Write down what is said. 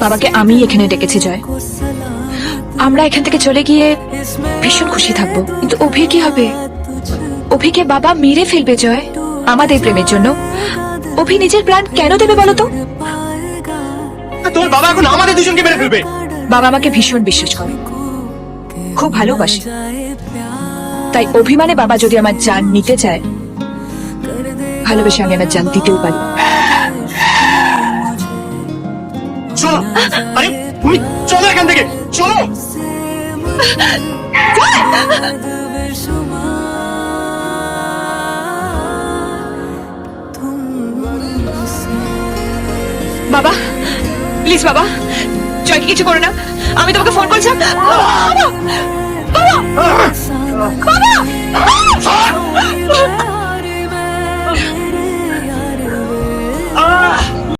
বাবাকে আমি এখানে ডেকেছি জয়। আমরা এখান থেকে চলে গিয়ে ভীষণ খুশি থাকব। কিন্তু অভি কি হবে? অভিকে বাবা মেরে ফেলবে জয় আমাদের প্রেমের জন্য। অভি নিজের প্রাণ কেন দেবে বলো তো? তোর বাবা এখন আমাদের দুজনকে মেরে ফেলবে। বাবা আমাকে ভীষণ বিশ্বাস করে। খুব ভালোবাসে। তাই অভিমানে বাবা যদি আমার জান নিতে চায় ভালোবেসে আমি আমার জান দিতেও পারি। চলো। আরে, তুমি চলো এখান থেকে। চলো। বাবা প্লিজ বাবা জয়কে কিছু করো না। আমি তোমাকে ফোন করছিলাম